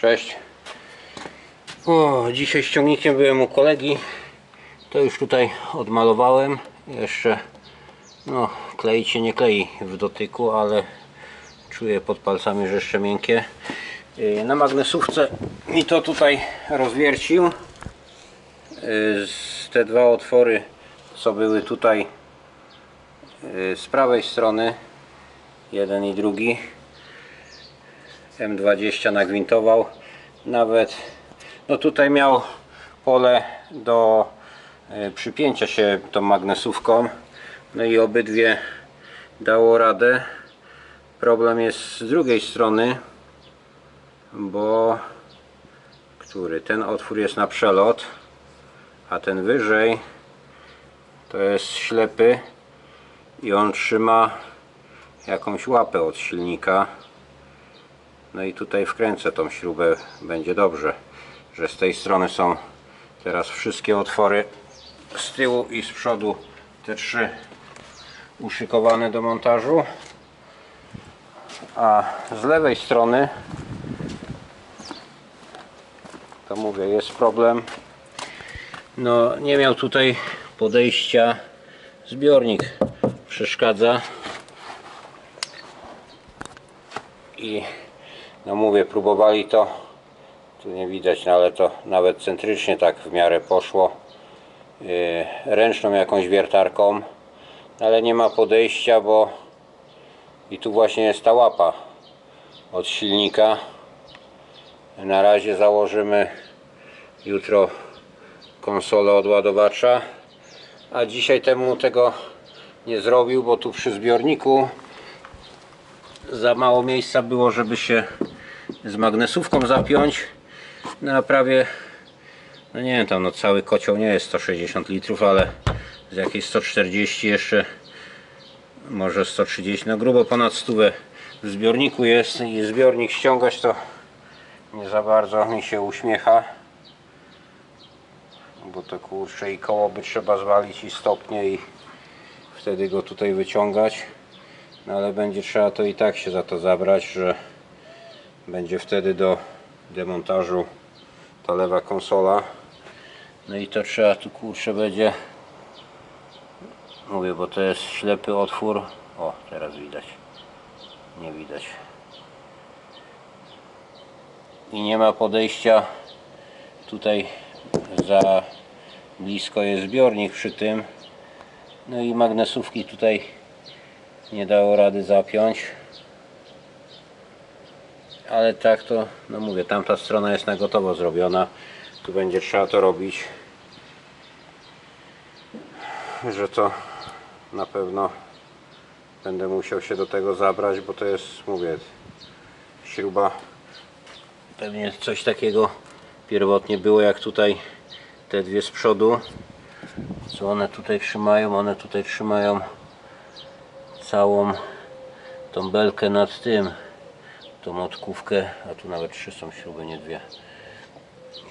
Cześć. O, dzisiaj ściągnikiem byłem u kolegi. To już tutaj odmalowałem. Jeszcze no, kleić się nie klei w dotyku, ale czuję pod palcami, że jeszcze miękkie. Yy, Na magnesówce mi to tutaj rozwiercił. Z- Te dwa otwory, co były tutaj yy, z prawej strony, jeden i drugi, M20 nagwintował. Nawet no tutaj miał pole do e, przypięcia się tą magnesówką. No i obydwie dało radę. Problem jest z drugiej strony, bo który ten otwór jest na przelot, a ten wyżej to jest ślepy i on trzyma jakąś łapę od silnika. No i tutaj wkręcę tą śrubę, będzie dobrze, że z tej strony są teraz wszystkie otwory z tyłu i z przodu te trzy uszykowane do montażu. A z lewej strony to mówię, jest problem. No nie miał tutaj podejścia zbiornik przeszkadza i no mówię, próbowali to. Tu nie widać, no ale to nawet centrycznie tak w miarę poszło. Yy, ręczną jakąś wiertarką. Ale nie ma podejścia, bo i tu właśnie jest ta łapa od silnika. Na razie założymy jutro konsolę odładowacza. A dzisiaj temu tego nie zrobił, bo tu przy zbiorniku za mało miejsca było, żeby się z magnesówką zapiąć. No a prawie, no nie wiem, tam no cały kocioł nie jest 160 litrów, ale z jakieś 140 jeszcze, może 130, no grubo ponad 100 w zbiorniku jest i zbiornik ściągać to nie za bardzo mi się uśmiecha. Bo to kurczę i koło by trzeba zwalić i stopnie i wtedy go tutaj wyciągać. No ale będzie trzeba to i tak się za to zabrać, że będzie wtedy do demontażu ta lewa konsola. No i to trzeba tu kurczę będzie mówię, bo to jest ślepy otwór. O, teraz widać. Nie widać. I nie ma podejścia tutaj za blisko jest zbiornik przy tym. No i magnesówki tutaj nie dało rady zapiąć ale tak to no mówię tamta strona jest na gotowo zrobiona. Tu będzie trzeba to robić że to na pewno będę musiał się do tego zabrać bo to jest mówię śruba. Pewnie coś takiego pierwotnie było jak tutaj te dwie z przodu co one tutaj trzymają. One tutaj trzymają całą tą belkę nad tym tą motkówkę, a tu nawet trzy są śruby, nie dwie.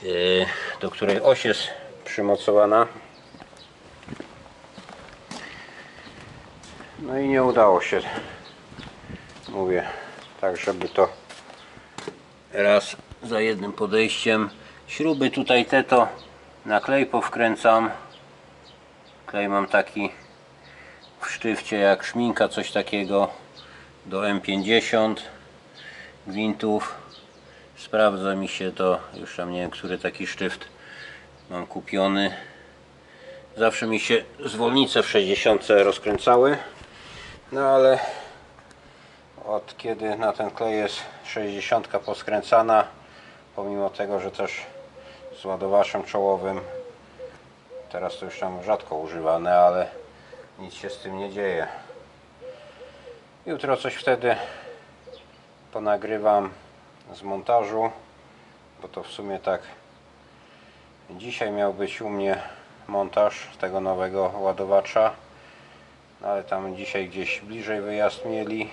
Yy, do której oś jest przymocowana. No i nie udało się mówię tak żeby to raz za jednym podejściem. Śruby tutaj te to na klej powkręcam. Klej mam taki w sztywcie jak szminka, coś takiego do M50 gwintów. Sprawdza mi się to już tam nie wiem, który taki sztyft mam kupiony. Zawsze mi się zwolnice w 60 rozkręcały. No ale od kiedy na ten klej jest 60 poskręcana pomimo tego, że też z ładowaczem czołowym teraz to już tam rzadko używane, ale nic się z tym nie dzieje. Jutro coś wtedy ponagrywam z montażu, bo to w sumie tak dzisiaj miał być u mnie montaż tego nowego ładowacza, no ale tam dzisiaj gdzieś bliżej wyjazd mieli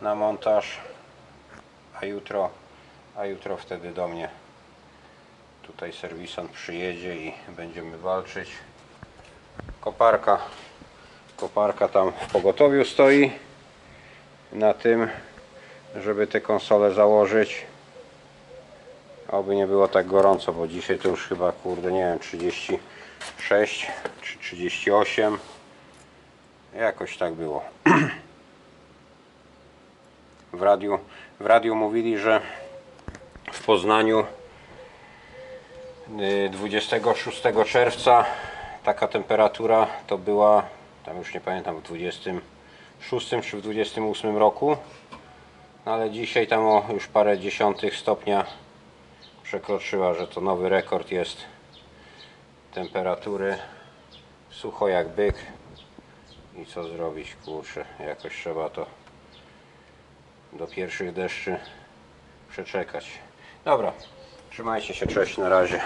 na montaż, a jutro, a jutro wtedy do mnie tutaj serwisant przyjedzie i będziemy walczyć. Koparka koparka tam w pogotowiu stoi na tym żeby te konsole założyć Oby nie było tak gorąco, bo dzisiaj to już chyba, kurde, nie wiem, 36 czy 38. Jakoś tak było. W radiu, w radiu mówili, że w Poznaniu y, 26 czerwca taka temperatura to była, tam już nie pamiętam, w 26 czy w 28 roku. No ale dzisiaj tam o już parę dziesiątych stopnia przekroczyła, że to nowy rekord jest temperatury. Sucho jak byk. I co zrobić, kurczę, jakoś trzeba to do pierwszych deszczy przeczekać. Dobra, trzymajcie się, cześć, na razie.